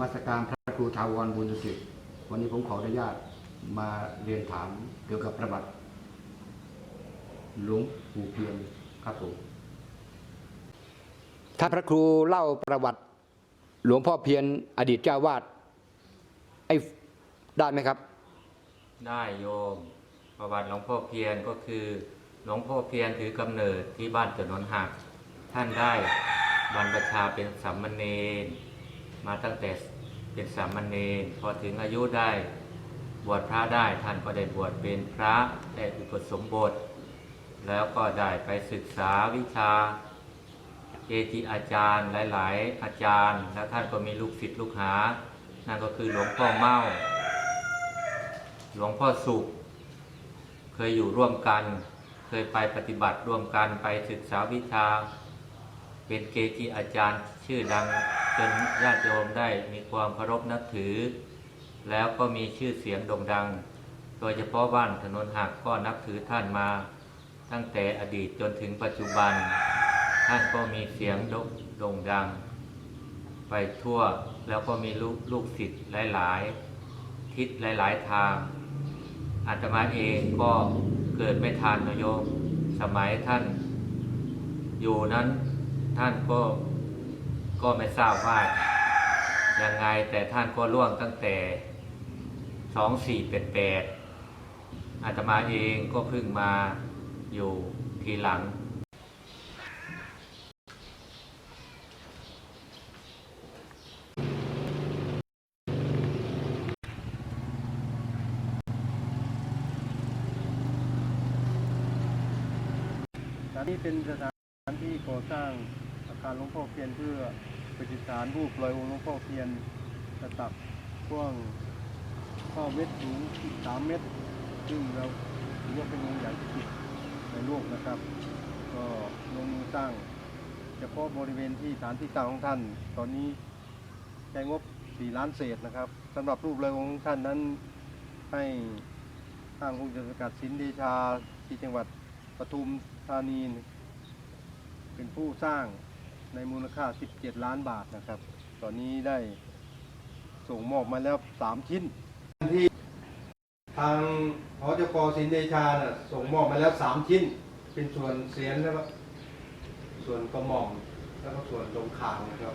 มัสการพระครูทาวรบุญสุจิตวันนี้ผมขออนุญาตมาเรียนถามเกี่ยวกับประวัติหลวงปู่เพียรครับผมถ้าพระครูเล่าประวัติหลวงพ่อเพียรอดีตเจ้าวาดไอ้ได้ไหมครับ ได้โยม ประวัติหลวงพ่อเพียรก็คือหลวงพ่อเพียรถือกำเนิดที่บ้านจนนหัก ท่านได้บรรพชาเป็นสามเณร มาตั้งแต่เป็นสามเณรพอถึงอายุได้บวชพระได้ท่านก็ได้บวชเป็นพระได้อุปสมบท แล้วก็ได้ไปศึกษาวิชาเอจิอาจารย์หลาย ๆ อาจารย์ แล้วท่านก็มีลูกศิษย์ลูกหา นั่นก็คือหลวงพ่อเมา หลวงพ่อสุข เคยอยู่ร่วมกัน เคยไปปฏิบัติร่วมกันไปศึกษาวิชา เป็นเกจิอาจารย์ชื่อดัง จนญาติโยมได้มีความเคารพนับถือ แล้วก็มีชื่อเสียงโด่งดัง โดยเฉพาะบ้านถนนหักก็นับถือท่านมา ตั้งแต่อดีตจนถึงปัจจุบัน ท่านก็มีเสียงโด่งดัง ไปทั่วแล้วก็มีลูกลูกศิษย์หลาย ๆ ทิศหลาย ๆ ทางอาตมาเองก็เกิดไม่ทันนโยมสมัยท่านอยู่นั้นท่านก็ ก็ไม่ทราบว่ายังไงแต่ท่านก็ล่วงตั้งแต่สองสี่แปดแปดอาตมาเองก็เพิ่งมาอยู่ทีหลังสถานที่เป็นสถานที่ก่อสร้าง อารหลวงพ่อเพียรเพื่อประดิษฐานรูปลอยองค์หลวงพ่อเพียรระดับกว้างข้อเมตรสูงสามเมตรซึ่งเราถือว่าเป็นองค์ใหญ่ที่สุดในโลกนะครับ ก็ลงมือสร้างเฉพาะบริเวณที่ฐานที่ตั้งของท่าน ตอนนี้ใช้งบ 4 ล้านเศษนะครับสำหรับรูปลอยองค์ของท่านนั้นให้ทางองค์จสกัดสินเดชาที่จังหวัดปทุมธานี เป็นผู้สร้าง ในมูลค่า 17 ล้านบาทนะครับ ตอนนี้ได้ส่งมอบมาแล้ว 3 ชิ้น ที่ทางหอจกสินเดชาน่ะส่งมอบมาแล้ว 3 ชิ้น เป็นส่วนเสียนแล้วก็ส่วนกระหม่อมแล้วก็ส่วนตรงคางนะครับ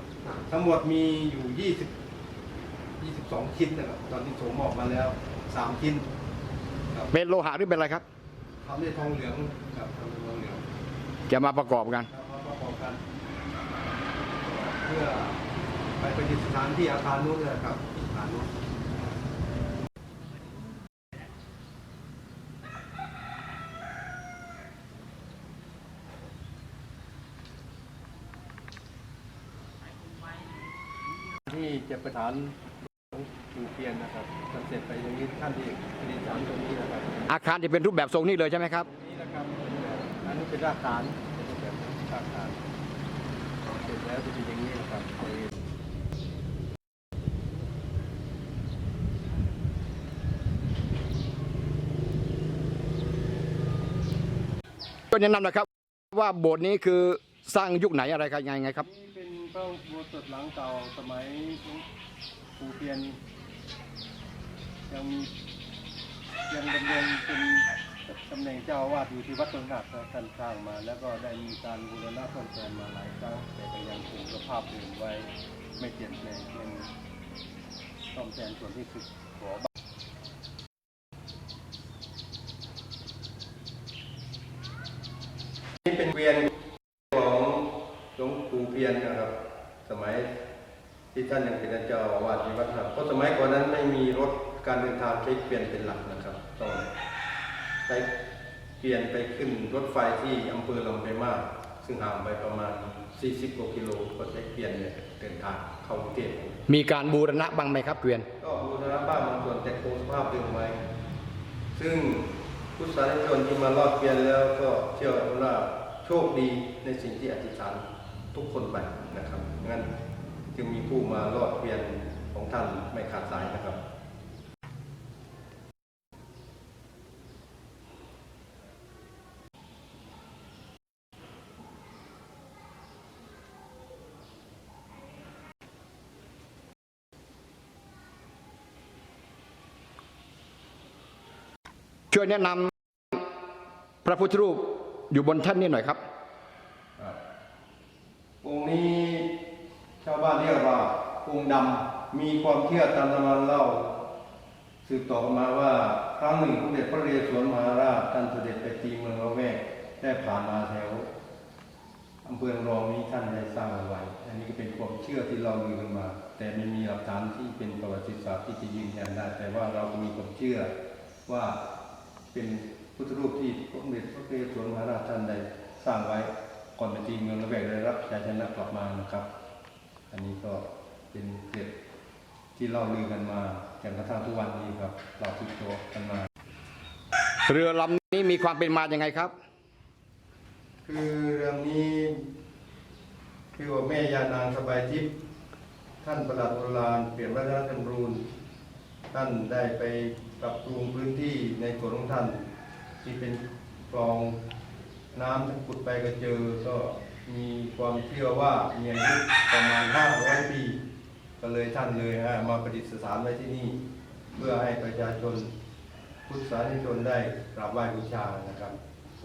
ทั้งหมดมีอยู่ 20 22 ชิ้นนะครับ ตอนนี้ส่งมอบมาแล้ว 3 ชิ้นครับเป็นโลหะหรือเป็นอะไรครับทำในทองเหลืองครับทำในทองเหลืองจะมาประกอบกันแล้วก็ประกอบกันเพื่อไปประดิษฐานที่อาคารนู้นนะครับอาคารนู้นที่จะประฐานหลวงปู่เพียนนะครับจะเสร็จไปอย่างนี้ท่านที่ประดิษฐานตรงนี้นะครับอาคารจะเป็นรูปแบบทรงนี้เลยใช่ไหมครับ นี่นะครับอันนี้เป็นรากฐานเป็นแบบรากฐาน เสร็จแล้วจะเป็นอย่างนี้นะครับก็แนะนำนะครับว่าโบสถ์นี้คือสร้างยุคไหนอะไรกันยังไงครับ นี่เป็นพระอุโบสถหลังเก่าสมัยปู่เพียนยังยังดำรงเป็น ตำแหน่งเจ้าอาวาสอยู่ที่วัดต้นหักท่านสร้างมา แล้วก็ได้มีการบูรณะซ่อมแซมมาหลายครั้งแต่ก็ยังคงสภาพเดิมไว้ไม่เปลี่ยนแปลงยังซ่อมแซมส่วนที่สุดขอนี่เป็นเวียนของหลวงปู่เพียนนะครับ สมัยที่ท่านยังเป็นเจ้าอาวาสที่วัดหักเพราะสมัยก่อนนั้นไม่มีรถการเดินทางใช้เกวียนเป็นหลักนะครับต้อง ใช้เกวียนไปขึ้นรถไฟที่อำเภอลำไปมาก ซึ่งห่างไปประมาณ 40กว่ากิโลก็ใช้เกวียนเนี่ยเดินทางเข้ากรุงเทพมีการบูรณะบ้างไหมครับเกวียน ก็บูรณะบ้านบางส่วนแต่คงสภาพเดิมไว้ ซึ่งผู้สาธารณชนที่มารอดเกวียนแล้วก็เชื่อว่าโชคดีในสิ่งที่อธิษฐานทุกคนไปนะครับงั้นจึงมีผู้มารอดเกวียนของท่านไม่ขาดสายนะครับ ช่วยแนะนำพระพุทธรูปอยู่บนท่านนี้หน่อยครับองค์นี้ชาวบ้านเรียกว่าองค์ดำมีความเชื่อตามตำนานเล่า สืบต่อกันมาว่าครั้งหนึ่งสมเด็จพระเรศวรมหาราชท่านเสด็จไปตีเมืองละแวกได้ผ่านมาแถวอำเภอรองนี้ท่านได้สร้างเอาไว้ อันนี้ก็เป็นความเชื่อที่เราลือกันมา แต่ไม่มีหลักฐานที่เป็นประวัติศาสตร์ที่จะยืนยันได้ แต่ว่าเราก็มีความเชื่อว่า เป็นพุทธรูปที่สมเด็จพระนเรศวรมหาราชท่านได้สร้างไว้ก่อนไปตีเมืองละแวกได้รับชัยชนะกลับมานะครับ อันนี้ก็เป็นเกร็ดที่เล่าลือกันมาจนกระทั่งทุกวันนี้ครับเราทุกตัวกันมา เรือลำนี้มีความเป็นมาอย่างไงครับ คือเรื่องนี้คือว่าแม่ยานางสบายทิพย์ท่านประหลัดโบราณเปลี่ยนวัฒนธรรมรูน ท่านได้ไปปรับปรุงพื้นที่ในส่วนของท่าน ที่เป็นคลองน้ำทั้งขุดไปก็เจอ ก็มีความเชื่อว่ามีอายุประมาณ 500 ปี ก็เลยท่านเลยฮะมาประดิษฐานไว้ที่นี่ เพื่อให้ประชาชนพุทธศาสนิกชนได้กราบไหว้บูชานะครับ